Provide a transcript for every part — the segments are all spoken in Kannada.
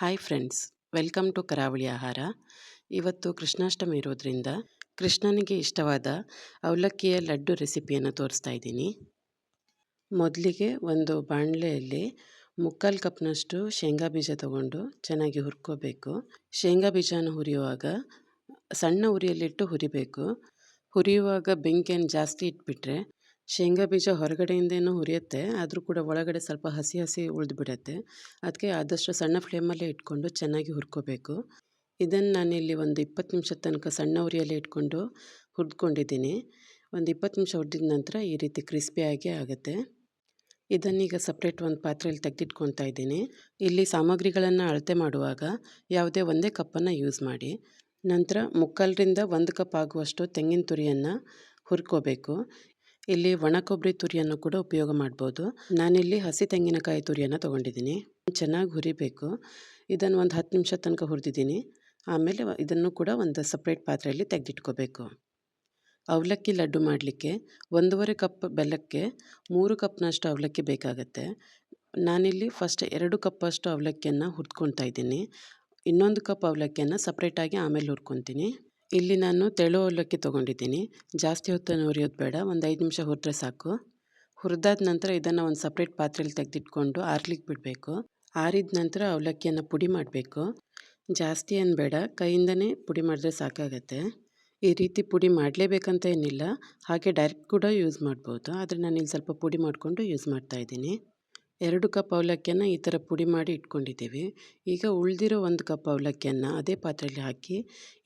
ಹಾಯ್ ಫ್ರೆಂಡ್ಸ್ ವೆಲ್ಕಮ್ ಟು ಕರಾವಳಿ ಆಹಾರ ಇವತ್ತು ಕೃಷ್ಣಾಷ್ಟಮಿ ಇರೋದ್ರಿಂದ ಕೃಷ್ಣನಿಗೆ ಇಷ್ಟವಾದ ಅವಲಕ್ಕಿಯ ಲಡ್ಡು ರೆಸಿಪಿಯನ್ನು ತೋರಿಸ್ತಾ ಇದ್ದೀನಿ. ಮೊದಲಿಗೆ ಒಂದು ಬಾಣಲೆಯಲ್ಲಿ ಮುಕ್ಕಾಲು ಕಪ್ನಷ್ಟು ಶೇಂಗಾ ಬೀಜ ತಗೊಂಡು ಚೆನ್ನಾಗಿ ಹುರ್ಕೋಬೇಕು. ಶೇಂಗಾ ಬೀಜನ ಹುರಿಯುವಾಗ ಸಣ್ಣ ಉರಿಯಲ್ಲಿಟ್ಟು ಹುರಿಬೇಕು. ಹುರಿಯುವಾಗ ಬೆಂಕಿಯನ್ನು ಜಾಸ್ತಿ ಇಟ್ಬಿಟ್ರೆ ಶೇಂಗಾ ಬೀಜ ಹೊರಗಡೆಯಿಂದೇನೂ ಹುರಿಯುತ್ತೆ, ಆದರೂ ಕೂಡ ಒಳಗಡೆ ಸ್ವಲ್ಪ ಹಸಿ ಹಸಿ ಉಳಿದ್ಬಿಡತ್ತೆ ಅದಕ್ಕೆ ಆದಷ್ಟು ಸಣ್ಣ ಫ್ಲೇಮಲ್ಲೇ ಇಟ್ಕೊಂಡು ಚೆನ್ನಾಗಿ ಹುರ್ಕೋಬೇಕು. ಇದನ್ನು ನಾನಿಲ್ಲಿ ಒಂದು ಇಪ್ಪತ್ತು ನಿಮಿಷದ ತನಕ ಸಣ್ಣ ಉರಿಯಲ್ಲೇ ಇಟ್ಕೊಂಡು ಹುರಿದ್ಕೊಂಡಿದ್ದೀನಿ. ಒಂದು ಇಪ್ಪತ್ತು ನಿಮಿಷ ಹುರಿದಿದ ನಂತರ ಈ ರೀತಿ ಕ್ರಿಸ್ಪಿಯಾಗಿ ಆಗುತ್ತೆ. ಇದನ್ನೀಗ ಸಪ್ರೇಟ್ ಒಂದು ಪಾತ್ರೆಯಲ್ಲಿ ತೆಗೆದಿಟ್ಕೊತಾ ಇದ್ದೀನಿ. ಇಲ್ಲಿ ಸಾಮಗ್ರಿಗಳನ್ನು ಅಳತೆ ಮಾಡುವಾಗ ಯಾವುದೇ ಒಂದೇ ಕಪ್ಪನ್ನು ಯೂಸ್ ಮಾಡಿ. ನಂತರ ಮುಕ್ಕಾಲರಿಂದ ಒಂದು ಕಪ್ ಆಗುವಷ್ಟು ತೆಂಗಿನ ತುರಿಯನ್ನು ಹುರ್ಕೋಬೇಕು. ಇಲ್ಲಿ ಒಣ ಕೊಬ್ಬರಿ ತುರಿಯನ್ನು ಕೂಡ ಉಪಯೋಗ ಮಾಡ್ಬೋದು. ನಾನಿಲ್ಲಿ ಹಸಿ ತೆಂಗಿನಕಾಯಿ ತುರಿಯನ್ನು ತೊಗೊಂಡಿದ್ದೀನಿ. ಚೆನ್ನಾಗಿ ಹುರಿಬೇಕು. ಇದನ್ನು ಒಂದು ಹತ್ತು ನಿಮಿಷ ತನಕ ಹುರಿದಿದ್ದೀನಿ. ಆಮೇಲೆ ಇದನ್ನು ಕೂಡ ಒಂದು ಸಪ್ರೇಟ್ ಪಾತ್ರೆಯಲ್ಲಿ ತೆಗೆದಿಟ್ಕೋಬೇಕು. ಅವಲಕ್ಕಿ ಲಡ್ಡು ಮಾಡಲಿಕ್ಕೆ ಒಂದೂವರೆ ಕಪ್ ಬೆಲ್ಲಕ್ಕೆ ಮೂರು ಕಪ್ನಷ್ಟು ಅವಲಕ್ಕಿ ಬೇಕಾಗತ್ತೆ. ನಾನಿಲ್ಲಿ ಫಸ್ಟ್ ಎರಡು ಕಪ್ಪಷ್ಟು ಅವಲಕ್ಕಿಯನ್ನು ಹುರ್ಕೊತಾ ಇದ್ದೀನಿ. ಇನ್ನೊಂದು ಕಪ್ ಅವಲಕ್ಕಿಯನ್ನು ಸಪ್ರೇಟಾಗಿ ಆಮೇಲೆ ಹುರ್ಕೊತೀನಿ. ಇಲ್ಲಿ ನಾನು ತೆಳು ಅವಲಕ್ಕಿ ತೊಗೊಂಡಿದ್ದೀನಿ. ಜಾಸ್ತಿ ಹೊತ್ತನ್ನು ಹುರಿಯೋದು ಬೇಡ. ಒಂದು ಐದು ನಿಮಿಷ ಹುರಿದ್ರೆ ಸಾಕು. ಹುರಿದಾದ ನಂತರ ಇದನ್ನು ಒಂದು ಸಪ್ರೇಟ್ ಪಾತ್ರೆಯಲ್ಲಿ ತೆಗೆದಿಟ್ಕೊಂಡು ಆರ್ಲಿಕ್ಕೆ ಬಿಡಬೇಕು. ಆರಿದ ನಂತರ ಅವಲಕ್ಕಿಯನ್ನು ಪುಡಿ ಮಾಡಬೇಕು. ಜಾಸ್ತಿ ಏನು ಬೇಡ. ಕೈಯಿಂದನೇ ಪುಡಿ ಮಾಡಿದ್ರೆ ಸಾಕಾಗತ್ತೆ. ಈ ರೀತಿ ಪುಡಿ ಮಾಡಲೇಬೇಕಂತ ಏನಿಲ್ಲ. ಹಾಗೆ ಡೈರೆಕ್ಟ್ ಕೂಡ ಯೂಸ್ ಮಾಡ್ಬೋದು. ಆದರೆ ನಾನು ಇಲ್ಲಿ ಸ್ವಲ್ಪ ಪುಡಿ ಮಾಡಿಕೊಂಡು ಯೂಸ್ ಮಾಡ್ತಾಯಿದ್ದೀನಿ ಎರಡು ಕಪ್ ಅವಲಕ್ಕಿಯನ್ನು ಈ ಥರ ಪುಡಿ ಮಾಡಿ ಇಟ್ಕೊಂಡಿದ್ದೀವಿ. ಈಗ ಉಳಿದಿರೋ ಒಂದು ಕಪ್ ಅವಲಕ್ಕಿಯನ್ನು ಅದೇ ಪಾತ್ರೆಯಲ್ಲಿ ಹಾಕಿ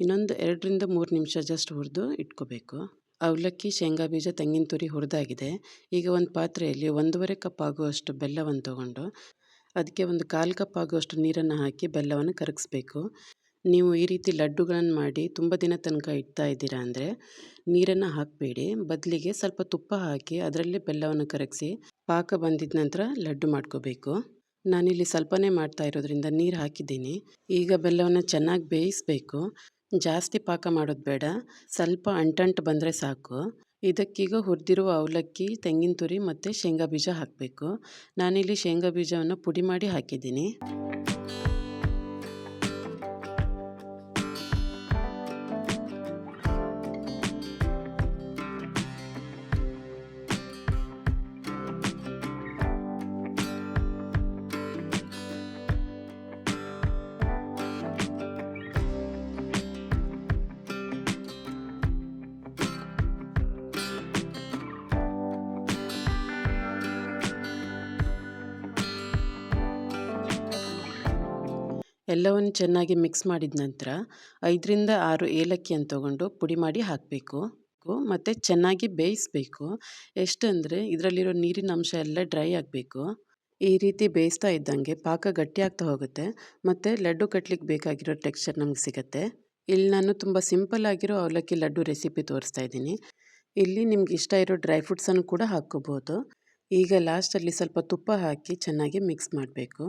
ಇನ್ನೊಂದು ಎರಡರಿಂದ ಮೂರು ನಿಮಿಷ ಜಸ್ಟ್ ಹುರಿದು ಇಟ್ಕೋಬೇಕು. ಅವಲಕ್ಕಿ, ಶೇಂಗಾ ಬೀಜ, ತೆಂಗಿನ ತುರಿ ಹುರಿದಾಗಿದೆ. ಈಗ ಒಂದು ಪಾತ್ರೆಯಲ್ಲಿ ಒಂದೂವರೆ ಕಪ್ ಆಗುವಷ್ಟು ಬೆಲ್ಲವನ್ನು ತಗೊಂಡು ಅದಕ್ಕೆ ಒಂದು ಕಾಲು ಕಪ್ ಆಗುವಷ್ಟು ನೀರನ್ನು ಹಾಕಿ ಬೆಲ್ಲವನ್ನು ಕರಗಿಸ್ಬೇಕು. ನೀವು ಈ ರೀತಿ ಲಡ್ಡುಗಳನ್ನು ಮಾಡಿ ತುಂಬ ದಿನ ತನಕ ಇಡ್ತಾ ಇದ್ದೀರಾ ಅಂದರೆ ನೀರನ್ನು ಹಾಕಬೇಡಿ. ಬದಲಿಗೆ ಸ್ವಲ್ಪ ತುಪ್ಪ ಹಾಕಿ ಅದರಲ್ಲಿ ಬೆಲ್ಲವನ್ನು ಕರಗಿಸಿ ಪಾಕ ಬಂದಿದ ನಂತರ ಲಡ್ಡು ಮಾಡ್ಕೋಬೇಕು. ನಾನಿಲ್ಲಿ ಸ್ವಲ್ಪನೇ ಮಾಡ್ತಾ ಇರೋದ್ರಿಂದ ನೀರು ಹಾಕಿದ್ದೀನಿ. ಈಗ ಬೆಲ್ಲವನ್ನು ಚೆನ್ನಾಗಿ ಬೇಯಿಸಬೇಕು. ಜಾಸ್ತಿ ಪಾಕ ಮಾಡೋದು ಬೇಡ. ಸ್ವಲ್ಪ ಅಂಟಂಟು ಬಂದರೆ ಸಾಕು. ಇದಕ್ಕೀಗ ಹುರಿದಿರುವ ಅವಲಕ್ಕಿ, ತೆಂಗಿನ ತುರಿ ಮತ್ತು ಶೇಂಗಾ ಬೀಜ ಹಾಕಬೇಕು. ನಾನಿಲ್ಲಿ ಶೇಂಗಾ ಬೀಜವನ್ನು ಪುಡಿ ಮಾಡಿ ಹಾಕಿದ್ದೀನಿ. ಎಲ್ಲವನ್ನು ಚೆನ್ನಾಗಿ ಮಿಕ್ಸ್ ಮಾಡಿದ ನಂತರ ಐದರಿಂದ ಆರು ಏಲಕ್ಕಿಯನ್ನು ತೊಗೊಂಡು ಪುಡಿ ಮಾಡಿ ಹಾಕಬೇಕು. ಮತ್ತು ಚೆನ್ನಾಗಿ ಬೇಯಿಸಬೇಕು. ಎಷ್ಟಂದರೆ ಇದರಲ್ಲಿರೋ ನೀರಿನ ಅಂಶ ಎಲ್ಲ ಡ್ರೈ ಆಗಬೇಕು. ಈ ರೀತಿ ಬೇಯಿಸ್ತಾ ಇದ್ದಂಗೆ ಪಾಕ ಗಟ್ಟಿಯಾಗ್ತಾ ಹೋಗುತ್ತೆ. ಮತ್ತು ಲಡ್ಡು ಕಟ್ಲಿಕ್ಕೆ ಬೇಕಾಗಿರೋ ಟೆಕ್ಸ್ಚರ್ ನಮ್ಗೆ ಸಿಗುತ್ತೆ. ಇಲ್ಲಿ ನಾನು ತುಂಬ ಸಿಂಪಲ್ ಆಗಿರೋ ಅವಲಕ್ಕಿ ಲಡ್ಡು ರೆಸಿಪಿ ತೋರಿಸ್ತಾ ಇದ್ದೀನಿ. ಇಲ್ಲಿ ನಿಮ್ಗೆ ಇಷ್ಟ ಇರೋ ಡ್ರೈ ಫ್ರೂಟ್ಸನ್ನು ಕೂಡ ಹಾಕ್ಕೋಬೋದು. ಈಗ ಲಾಸ್ಟಲ್ಲಿ ಸ್ವಲ್ಪ ತುಪ್ಪ ಹಾಕಿ ಚೆನ್ನಾಗಿ ಮಿಕ್ಸ್ ಮಾಡಬೇಕು.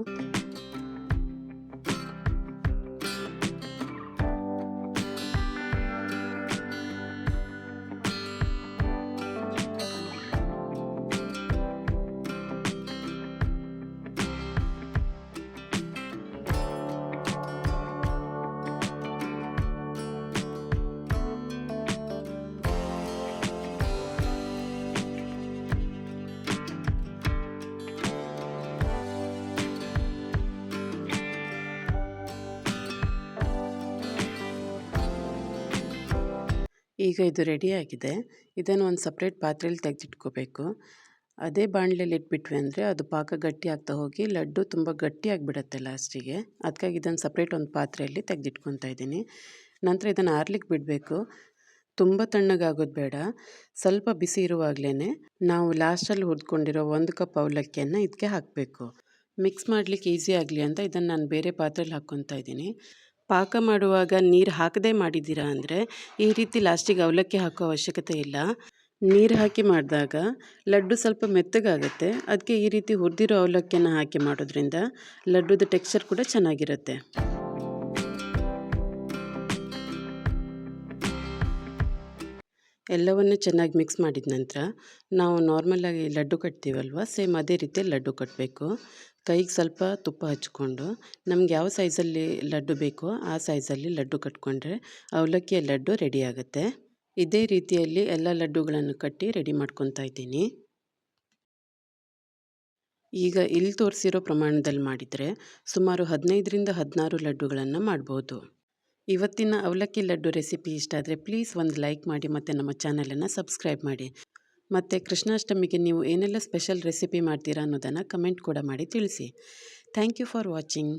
ಈಗ ಇದು ರೆಡಿಯಾಗಿದೆ ಇದನ್ನು ಒಂದು ಸಪ್ರೇಟ್ ಪಾತ್ರೆಯಲ್ಲಿ ತೆಗೆದಿಟ್ಕೋಬೇಕು. ಅದೇ ಬಾಣಲೆಯಲ್ಲಿ ಇಟ್ಬಿಟ್ವಿ ಅಂದರೆ ಅದು ಪಾಕ ಗಟ್ಟಿ ಆಗ್ತಾ ಹೋಗಿ ಲಡ್ಡು ತುಂಬ ಗಟ್ಟಿಯಾಗಿಬಿಡತ್ತೆ ಲಾಸ್ಟಿಗೆ. ಅದಕ್ಕಾಗಿ ಇದನ್ನು ಸಪ್ರೇಟ್ ಒಂದು ಪಾತ್ರೆಯಲ್ಲಿ ತೆಗೆದಿಟ್ಕೊತಾ ಇದ್ದೀನಿ. ನಂತರ ಇದನ್ನು ಆರ್ಲಿಕ್ಕೆ ಬಿಡಬೇಕು. ತುಂಬ ತಣ್ಣಗಾಗೋದು ಬೇಡ. ಸ್ವಲ್ಪ ಬಿಸಿ ಇರುವಾಗಲೇ ನಾವು ಲಾಸ್ಟಲ್ಲಿ ಹುರಿದ್ಕೊಂಡಿರೋ ಒಂದು ಕಪ್ ಅವಲಕ್ಕಿಯನ್ನು ಇದಕ್ಕೆ ಹಾಕಬೇಕು. ಮಿಕ್ಸ್ ಮಾಡಲಿಕ್ಕೆ ಈಸಿ ಆಗಲಿ ಅಂತ ಇದನ್ನು ನಾನು ಬೇರೆ ಪಾತ್ರೆಯಲ್ಲಿ ಹಾಕ್ಕೊತಾ ಇದ್ದೀನಿ. ಪಾಕ ಮಾಡುವಾಗ ನೀರು ಹಾಕದೇ ಮಾಡಿದ್ದೀರಾ ಅಂದರೆ ಈ ರೀತಿ ಲಾಸ್ಟಿಗೆ ಅವಲಕ್ಕಿ ಹಾಕೋ ಅವಶ್ಯಕತೆ ಇಲ್ಲ. ನೀರು ಹಾಕಿ ಮಾಡಿದಾಗ ಲಡ್ಡು ಸ್ವಲ್ಪ ಮೆತ್ತಗಾಗುತ್ತೆ. ಅದಕ್ಕೆ ಈ ರೀತಿ ಹುರಿದಿರೋ ಅವಲಕ್ಕಿಯನ್ನು ಹಾಕಿ ಮಾಡೋದ್ರಿಂದ ಲಡ್ಡುದ ಟೆಕ್ಸ್ಚರ್ ಕೂಡ ಚೆನ್ನಾಗಿರುತ್ತೆ. ಎಲ್ಲವನ್ನು ಚೆನ್ನಾಗಿ ಮಿಕ್ಸ್ ಮಾಡಿದ ನಂತರ ನಾವು ನಾರ್ಮಲಾಗಿ ಲಡ್ಡು ಕಟ್ತೀವಲ್ವ ಸೇಮ್ ಅದೇ ರೀತಿ ಲಡ್ಡು ಕಟ್ಟಬೇಕು ಕೈಗೆ ಸ್ವಲ್ಪ ತುಪ್ಪ ಹಚ್ಕೊಂಡು ನಮ್ಗೆ ಯಾವ ಸೈಜಲ್ಲಿ ಲಡ್ಡು ಬೇಕೋ ಆ ಸೈಜಲ್ಲಿ ಲಡ್ಡು ಕಟ್ಕೊಂಡ್ರೆ ಅವಲಕ್ಕಿಯ ಲಡ್ಡು ರೆಡಿ ಆಗುತ್ತೆ. ಇದೇ ರೀತಿಯಲ್ಲಿ ಎಲ್ಲ ಲಡ್ಡುಗಳನ್ನು ಕಟ್ಟಿ ರೆಡಿ ಮಾಡ್ಕೊತಾ ಇದ್ದೀನಿ. ಈಗ ಇಲ್ಲಿ ತೋರಿಸಿರೋ ಪ್ರಮಾಣದಲ್ಲಿ ಮಾಡಿದರೆ ಸುಮಾರು ಹದಿನೈದರಿಂದ ಹದಿನಾರು ಲಡ್ಡುಗಳನ್ನು ಮಾಡ್ಬೋದು. ಇವತ್ತಿನ ಅವಲಕ್ಕಿ ಲಡ್ಡು ರೆಸಿಪಿ ಇಷ್ಟ ಆದರೆ ಪ್ಲೀಸ್ ಒಂದು ಲೈಕ್ ಮಾಡಿ ಮತ್ತು ನಮ್ಮ ಚಾನಲನ್ನು ಸಬ್ಸ್ಕ್ರೈಬ್ ಮಾಡಿ. ಮತ್ತು ಕೃಷ್ಣಾಷ್ಟಮಿಗೆ ನೀವು ಏನೆಲ್ಲ ಸ್ಪೆಷಲ್ ರೆಸಿಪಿ ಮಾಡ್ತೀರಾ ಅನ್ನೋದನ್ನು ಕಮೆಂಟ್ ಕೂಡ ಮಾಡಿ ತಿಳಿಸಿ. Thank you for watching